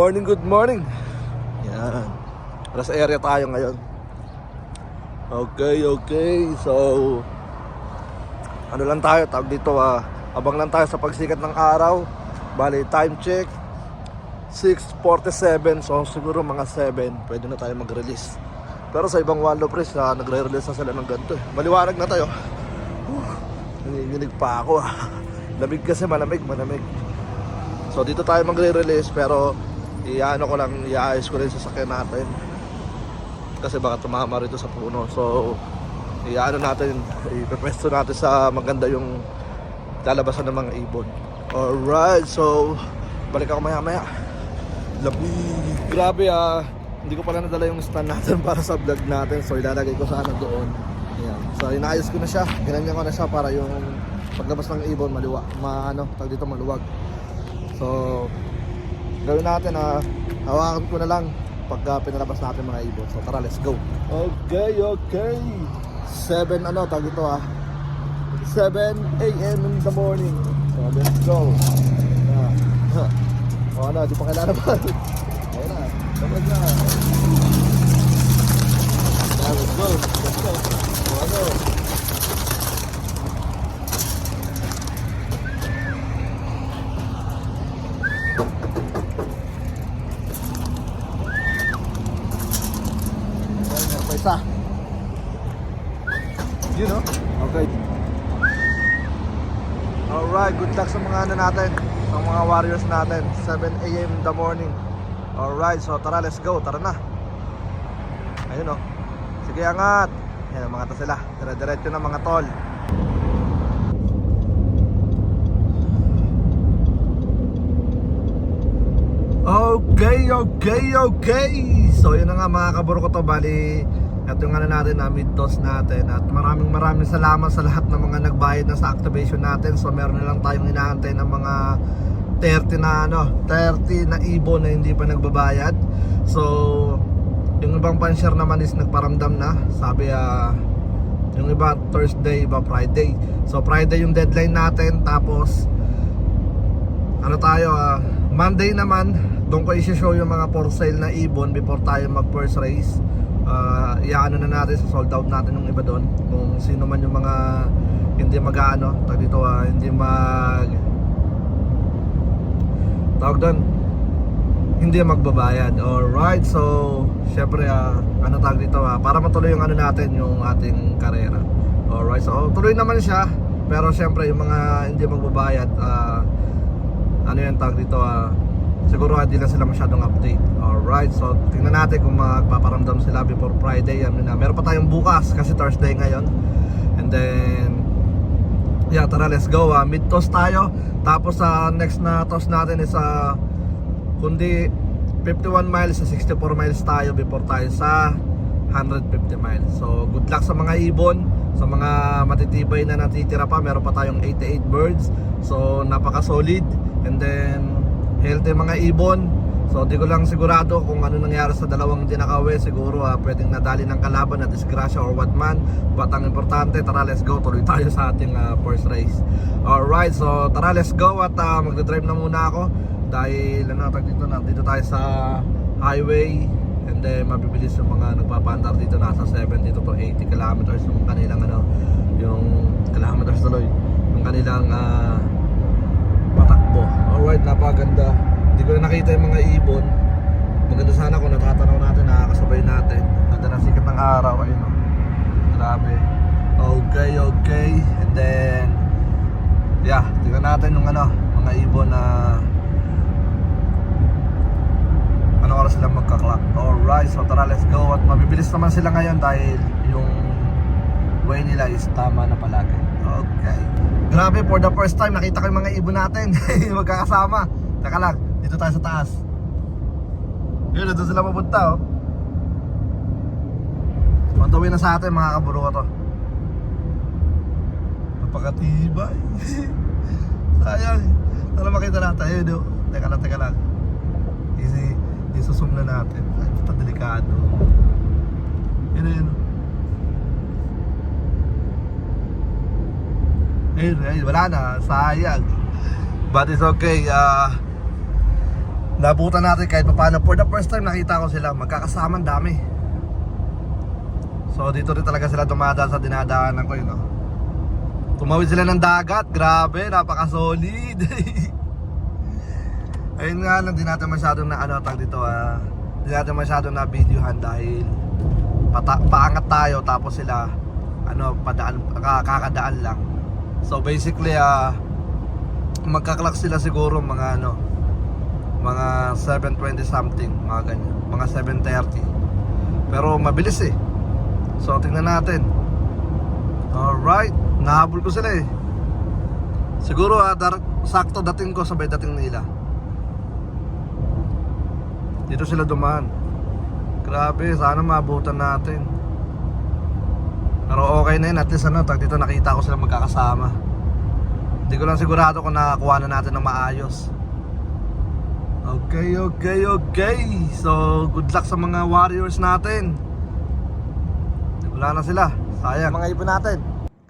Morning, good morning. Yan. Nasa area tayo ngayon. Okay, okay. So, ano lang tayo, tawag dito ah, abang lang tayo sa pagsikat ng araw. Bali, time check, 6.47. So, siguro mga 7, pwede na tayo mag-release. Pero sa ibang Waldo Press, ah, nagre-release na sila ng ganito eh. Maliwanag na tayo. Whew, nanginginig pa ako ah. Lamig kasi, malamig, malamig. So dito tayo magre-release pero iano ko lang, iayos ko rin sa sakyan natin. Kasi baka tumama rito sa puno. So iano natin, ipepwesto natin sa maganda yung lalabasan ng mga ibon. Alright, so balik ako maya maya. Lamig. Grabe ah, hindi ko pala nadala yung stand natin para sa vlog natin. So ilalagay ko sana doon. Ayan. So inaayos ko na siya, ginanyan ko na siya para yung paglabas ng ibon maliwa, maano, tag dito maluwag. So, gawin natin na hawakan ko na lang pagka pinalabas natin mga ibon. So, tara, let's go. Okay, okay. 7 ano, tag ito ah. 7 a.m. in the morning. So, let's go. Ah. O ano, di pa kailangan ba? Ayun na, tapos na. Ah, let's go, let's go. O ano, Meron pa isa. Yun no? Okay. Alright, good luck sa mga ano natin, sa mga warriors natin. 7 a.m. in the morning. Alright, so tara, let's go. Tara na. Ayun no. Sige, angat. Yan, mga to sila. Dire-diretso na mga tol. Okay, okay, okay. So yun na nga mga kaburo ko to bali at yung ano natin na mid-toss natin. At maraming maraming salamat sa lahat ng mga nagbayad na sa activation natin. So meron na lang tayong inaantay ng mga 30 na ano 30 na ibon na hindi pa nagbabayad. So yung ibang pan-share naman is nagparamdam na. Sabi ah yung iba Thursday iba Friday. So Friday yung deadline natin. Tapos ano tayo ah Monday naman doon ko i-show yung mga for sale na ibon before tayo mag first race uh, iyaano na natin sa sold out natin ng iba doon. Kung sino man yung mga hindi mag-ano tag dito ah, hindi mag tawag doon hindi magbabayad. Alright so syempre ah, ano tawag dito ah, para matuloy yung ano natin yung ating karera. Alright so tuloy naman siya pero syempre yung mga hindi magbabayad ah, ano yung tawag dito ah, siguro hindi lang sila masyadong update. Alright so tingnan natin kung magpaparamdam sila before Friday. Yan na meron pa tayong bukas kasi Thursday ngayon. And then yeah tara let's go. Ah. mid toss tayo. Tapos sa next na toss natin is sa kundi 51 miles sa 64 miles tayo before tayo sa 150 miles. So good luck sa mga ibon. Sa mga matitibay na natitira pa meron pa tayong 88 birds. So napaka solid and then healthy mga ibon. So di ko lang sigurado kung ano nangyari sa dalawang dinakawe. Siguro ah, pwedeng nadali ng kalaban na disgrasya or what man. But ang importante tara let's go. Tuloy tayo sa ating ah, first race. Alright so tara let's go at uh, magdadrive na muna ako. Dahil ano tag dito na dito tayo sa highway. And then mabibilis yung mga nagpapandar dito. Nasa 70 to 80 kilometers. Yung kanilang ano yung kilometers tuloy. Yung kanilang ah, patakbo alright napaganda hindi ko na nakita yung mga ibon. Maganda sana kung natatanaw natin nakakasabay natin. Ganda na sikat ng araw ayun oh. grabe. Okay okay. And then yeah tingnan natin yung ano mga ibon na ano oras sila magka-clock. Alright so tara let's go. At mabibilis naman sila ngayon dahil yung way nila is tama na palagi. Okay grabe for the first time nakita ko yung mga ibon natin. Magkakasama. Teka lang dito tayo sa taas. Yun doon sila mapunta oh. On the na sa atin mga kaburo ko to. Napakatibay. Sayang. Sana makita natin. Ayun oh. Teka lang teka lang. Easy isusum na natin. Ay delikado. Yun yun ayun ayun wala na sayang but it's okay ah nabutan natin kahit pa paano. For the first time nakita ko sila, magkakasamang dami. So dito rin talaga sila dumadaan sa dinadaanan ko yun. No? Tumawid sila ng dagat, grabe, napaka-solid. Ayun nga lang, di natin masyadong na ano tag dito ah. Di natin masyadong na videohan dahil pata, paangat tayo tapos sila ano padaan ka- kakadaan lang. So basically ah magkaklak sila siguro mga ano mga 720 something, mga ganyan, mga 730. Pero mabilis eh. So tingnan natin. Alright, nahabol ko sila eh. Siguro ah, dar- sakto dating ko sabay dating nila. Dito sila dumaan. Grabe, sana maabutan natin. Pero okay na yun, at least ano, tag dito nakita ko sila magkakasama. Hindi ko lang sigurado kung nakakuha na natin ng maayos. Okay, okay, okay. So, good luck sa mga warriors natin. Wala na sila. Sayang. Mga ibon natin.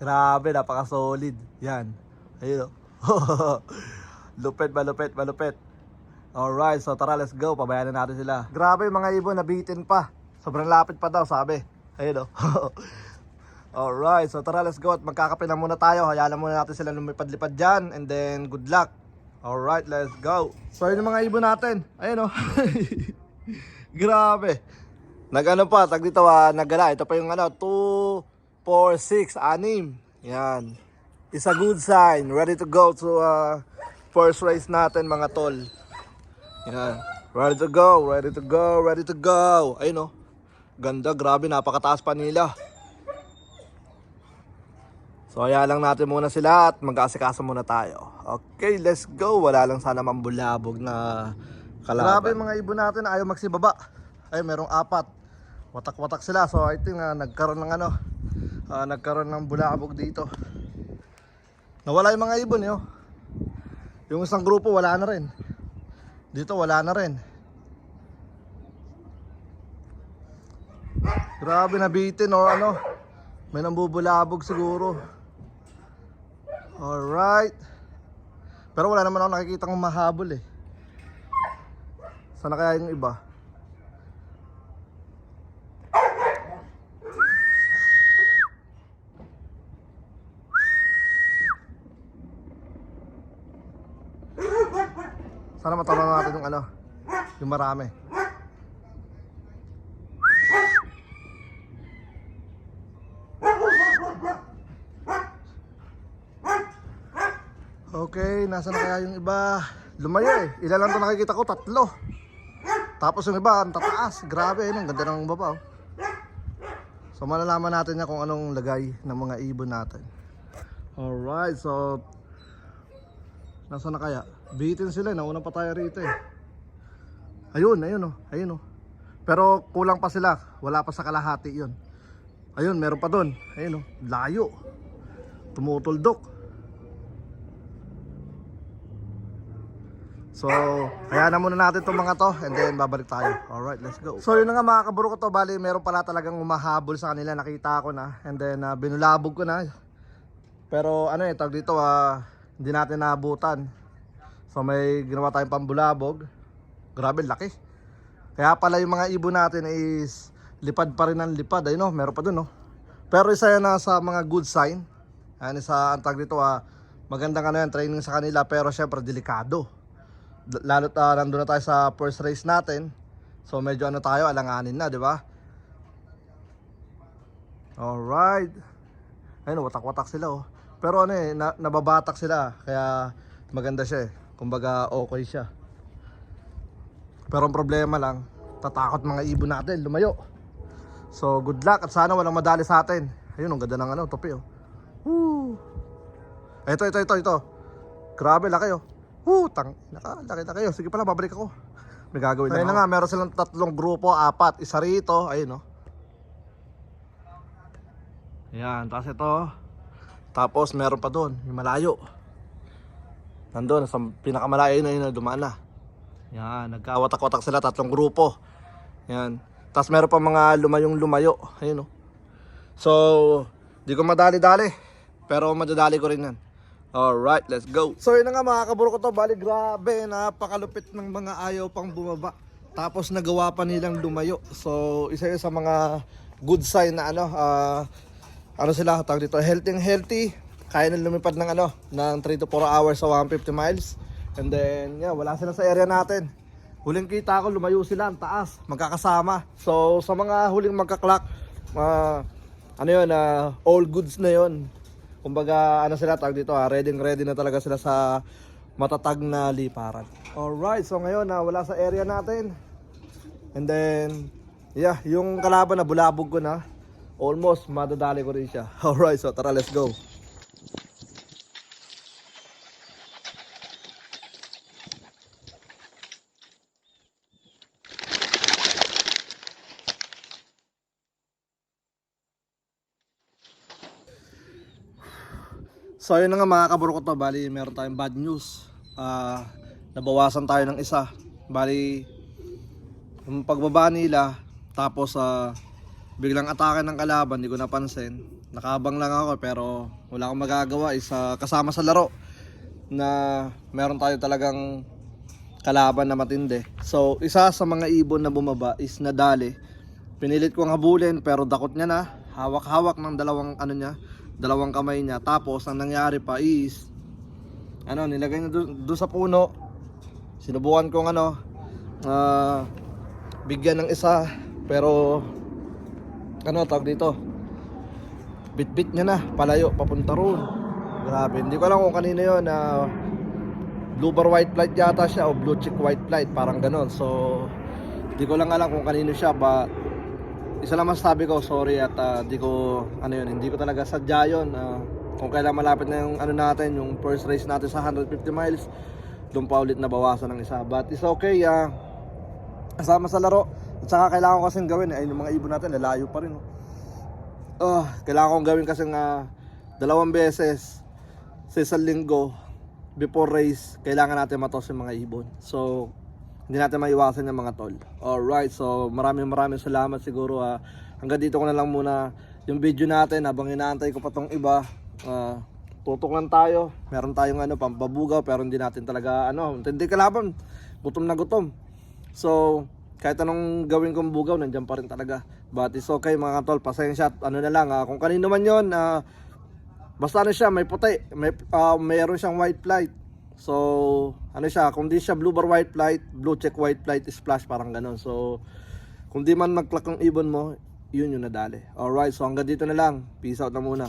Grabe, napaka-solid. Yan. Ayun oh. lupit, malupit, malupit. Alright, so tara, let's go. Pabayanan natin sila. Grabe, mga ibon, nabitin pa. Sobrang lapit pa daw, sabi. Ayun oh. Alright, so tara, let's go. At magkakape na muna tayo. Hayaan muna natin sila lumipad-lipad dyan. And then, good luck. Alright, let's go. So, yun yung mga ibon natin. Ayun oh. Grabe. Nagano pa, tag dito ah, nagala. Ito pa yung ano, 2, 4, 6, 6. Yan. It's a good sign. Ready to go to uh, first race natin mga tol. Yan. Ready to go, ready to go, ready to go. Ayun oh. Ganda, grabe, napakataas pa nila. So, kaya lang natin muna sila at mag-aasikaso muna tayo. Okay, let's go. Wala lang sana mambulabog na kalaban. Grabe mga ibon natin, ayaw magsibaba. Ay, merong apat. Watak-watak sila. So, I think ah, nagkaroon ng ano, ah, nagkaroon ng bulabog dito. Nawala yung mga ibon, yo. Yung isang grupo, wala na rin. Dito, wala na rin. Grabe, nabitin or ano. May nambubulabog siguro. Alright. Pero wala naman ako nakikita ng mahabol eh. Sana kaya yung iba? Sana matama natin yung ano, yung marami. Okay, nasa na kaya yung iba? Lumayo eh. Ilan lang ito nakikita ko? Tatlo. Tapos yung iba, ang tataas. Grabe, yun, ang ganda ng baba. Oh. So malalaman natin niya kung anong lagay ng mga ibon natin. Alright, so Nasaan na kaya? Bitin sila, nauna pa tayo rito eh. Ayun, ayun oh, ayun oh. Pero kulang pa sila, wala pa sa kalahati 'yon. Ayun, meron pa doon. Ayun oh, layo. Tumutuldok. So, hayaan na muna natin itong mga to and then babalik tayo. Alright, let's go. So, yun na nga mga kaburo ko to. Bali, meron pala talagang umahabol sa kanila. Nakita ko na. And then, uh, binulabog ko na. Pero ano eh, tawag dito ah, hindi natin naabutan. So may ginawa tayong pambulabog. Grabe, laki. Kaya pala yung mga ibon natin is lipad pa rin ng lipad. Ayun no, meron pa dun no. Pero isa yan na sa mga good sign. Yan isa ang tag dito ah, magandang ano yan, training sa kanila pero syempre delikado. L- Lalo't uh, nandun na tayo sa first race natin. So medyo ano tayo, alanganin na, di ba? Alright. Ayun, watak-watak sila oh. Pero ano eh, na, nababatak sila. Kaya maganda siya eh. Kumbaga okay siya. Pero ang problema lang, tatakot mga ibon natin, lumayo. So good luck at sana walang madali sa atin. Ayun, ang ganda ng ano, topi oh. Woo! Ito, ito, ito, ito. Grabe, laki oh. Woo! Tang, naka, laki na kayo. Sige pala, babalik ako. May gagawin Ayun na nga, meron silang tatlong grupo, apat. Isa rito, ayun oh. Yan, tapos ito. Tapos meron pa doon, yung malayo. Nandun, sa pinakamalayo na yun na dumaan na. Yan, nagkawatak-watak sila, tatlong grupo. Yan. Tapos meron pa mga lumayong lumayo. Ayun o. So, di ko madali-dali. Pero madadali ko rin yan. Alright, let's go. So yun nga mga kaburo ko to, bali grabe, napakalupit ng mga ayaw pang bumaba. Tapos nagawa pa nilang lumayo. So isa yun sa mga good sign na ano, ah, ano sila, tawag dito, healthy and healthy. Kaya na lumipad ng ano, ng 3 to 4 hours sa 150 miles. And then, yeah, wala sila sa area natin. Huling kita ko, lumayo sila, ang taas, magkakasama. So, sa mga huling magka-clock, ah, ano yun, ah, all goods na yun. Kumbaga, ano sila, tawag dito, ah, ready ready na talaga sila sa matatag na liparan. Alright, so ngayon, na wala sa area natin. And then, yeah, yung kalaban na bulabog ko na, almost madadali ko rin siya. Alright, so tara, let's go. So yun na nga mga kaburo ko to, bali meron tayong bad news. Ah, nabawasan tayo ng isa. Bali, yung pagbaba nila, tapos ah, biglang atake ng kalaban, hindi ko napansin. Nakabang lang ako pero wala akong magagawa isa kasama sa laro na meron tayo talagang kalaban na matindi. So, isa sa mga ibon na bumaba is nadali. Pinilit kong habulin pero dakot niya na. Hawak-hawak ng dalawang ano niya, dalawang kamay niya. Tapos ang nangyari pa is ano, nilagay niya doon sa puno. Sinubukan kong ano, ah, bigyan ng isa pero ano tawag dito? Bit-bit niya na, palayo papunta roon. Grabe, hindi ko alam kung kanino 'yon na blue bar white flight yata siya o blue chick white flight, parang ganon. So, hindi ko lang alam kung kanino siya but isa lang masasabi ko, sorry at ah, di ko, ano yun, hindi ko talaga sadya yun. ah, kung kailan malapit na yung ano natin, yung first race natin sa 150 miles, doon pa ulit nabawasan ng isa. But it's okay, ah, kasama sa laro. At saka kailangan ko kasing gawin, ay yung mga ibon natin, lalayo pa rin. Oh. Ah, kailangan kong gawin kasi nga dalawang beses sa isang linggo before race, kailangan natin matos yung mga ibon. So, hindi natin maiwasan yung mga tol. Alright, so maraming maraming salamat siguro. ah. hanggang dito ko na lang muna yung video natin habang inaantay ko pa tong iba. ah, tutok lang tayo. Meron tayong ano, pampabugaw pero hindi natin talaga ano, hindi kalaban. Gutom na gutom. So, kahit anong gawin kong bugaw, nandiyan pa rin talaga. But it's okay mga tol, pasensya at ano na lang. ah, kung kanino man yon ah, basta ano siya, may puti, may, ah, mayroon siyang white flight. So, ano siya, kung di siya blue bar white flight, blue check white flight, splash, parang ganun. So, kung di man mag-clock ang ibon mo, yun yung nadali. Alright, so hanggang dito na lang. Peace out na muna.